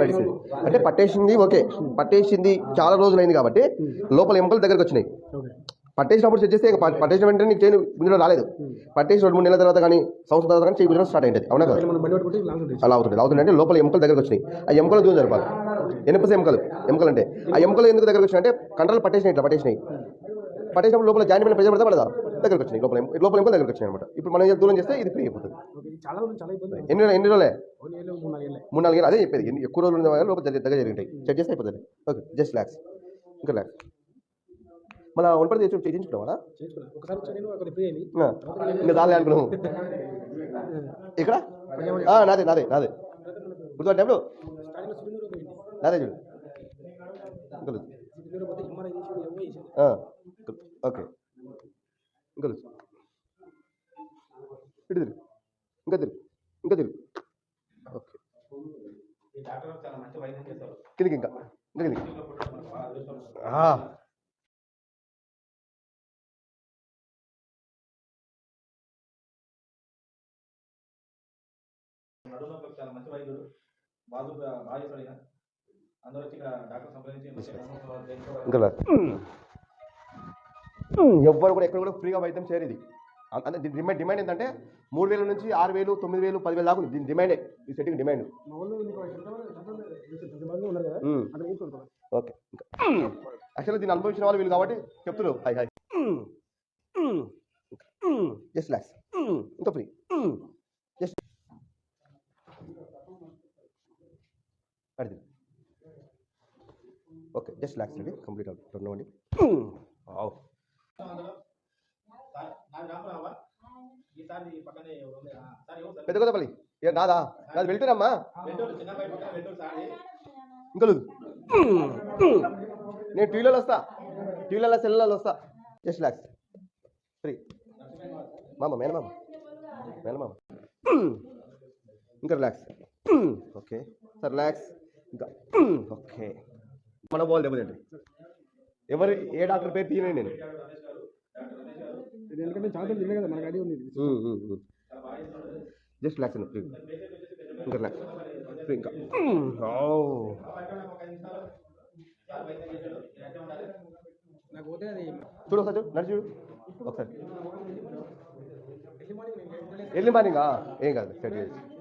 అడిగింది అంటే పట్టేసింది ఓకే. పట్టేసింది చాలా రోజులు అయింది కాబట్టి లోపల ఎముకలు దగ్గరకు వచ్చినాయి. పట్టేసినప్పుడు సెట్ చేస్తే పట్టేసిన వెంటనే నీకు చేయను గుంజడం రాలేదు. పట్టేసి రెండు మూడు నెలల తర్వాత కానీ సంవత్సరం తర్వాత కానీ చేయి గుంజడం స్టార్ట్ అయింది అవునా కదా? అలా అవుతుంది. అవుతుంది అంటే లోపల ఎముకలు దగ్గరకు వచ్చినాయి. ఆ ఎముకలు దూరం జరపాలి. ఎనపస ఎముకలు ఎముకలు అంటే. ఆ ఎముకలు ఎందుకు దగ్గరకు వచ్చినాయి అంటే కంట్రోల్ పట్టేసినాయి ఇట్లా పట్టేసినాయి. పట్టేసినప్పుడు లోపల జాయింట్ మీద ప్రెజర్ పడతా పడదా? దగ్గరకు వచ్చినాయి లోపల లోపల ఎముకలు దగ్గరకు వచ్చినాయి అనమాట ఇప్పుడు మనం దూరం చేస్తే ఇది ఫ్రీ అయిపోతుంది. ఎన్ని రోజులు- ఎన్ని రోజులే? మూడు నాలుగు అదే చెప్పేది. ఎన్ని- ఎక్కువ రోజులు ఉన్న లోపల దగ్గర దగ్గర జరిగింటాయి. చెక్ చేస్తే అయిపోతుంది. ఓకే జస్ట్ ల్యాక్స్ ఇంకా ల్యాక్స్ మన ఒంటరి తెచ్చి అయింది ఇంకా దాలే అనుకున్నాము ఇక్కడ? నాదే నాదే నాదే. గుర్తు టైంలో స్టార్టింగ్లో సిలిండర్ పోయింది. నాదే చూడు ఇంకా లేదు. సిలిండర్ పోతే ఎంఆర్ఐ చేసి ఎవరో చేశారు ఆ, ఓకే ఇంకా లేదు. ఇటు తిరుగు. ఇంకా తిరుగు. ఇంకా తిరుగు. ఓకే. కిందికి ఇంకా. ఇంకా కిందికి. చాలా మంచి వైద్యుడు బాధ బాగా చేస్తాడు ఈయన అందరూ వచ్చి ఇక్కడ డాక్టర్ సంప్రదించి ఇంకా లేదు. ఎవ్వరు కూడా ఎక్కడ కూడా ఫ్రీగా వైద్యం చేయరు ఇది. డిమాండ్ డిమాండ్ ఏంటంటే మూడు వేల నుంచి ఆరు వేలు తొమ్మిది వేలు పదివేలు దాకా దీని డిమాండే ఈ సెట్టింగ్ డిమాండ్ ఓకే. ఇంకా. యాక్చువల్లీ దీన్ని అనుభవించిన వాళ్ళు వీళ్ళు కాబట్టి చెప్తున్నారు. Hi hi. జస్ట్ ల్యాక్స్ ఇంకా. Free just okay. Just lax అండి కంప్లీట్ అవుతుంది. అండి నాకు రామరావా ఈసారి పక్కనే ఎవరు ఉంది? ఆ, సార్ ఎవరు సార్ పెద్ద కొత్తపల్లి ఏ నాదా? నాది సార్. ఇంకా లేదు. నేను టీవీలలో వస్తా. టీవీలలో సెల్లలో వస్తా. జస్ట్ ల్యాక్స్ ఫ్రీ మామ మేనమామ. మేనమామ. ఇంకా రిలాక్స్. ఓకే. Sir relax. ఇంకా. ఓకే. మన బాల్ దెబ్బతింటాయి ఎవరు ఏ డాక్టర్ పేరు తీయలేదు నేను? ఎందుకంటే చాలా తిరిగే కదా మనకు ఐడియా ఉంది. జస్ట్ రిలాక్స్ అండి ఇంకా రిలాక్స్ ఇంకా చూడు ఒకసారి చూడు నడిచి చూడు. ఒకసారి. ఎర్లీ మార్నింగ్ ఏం కాదు సెట్ చేయొచ్చు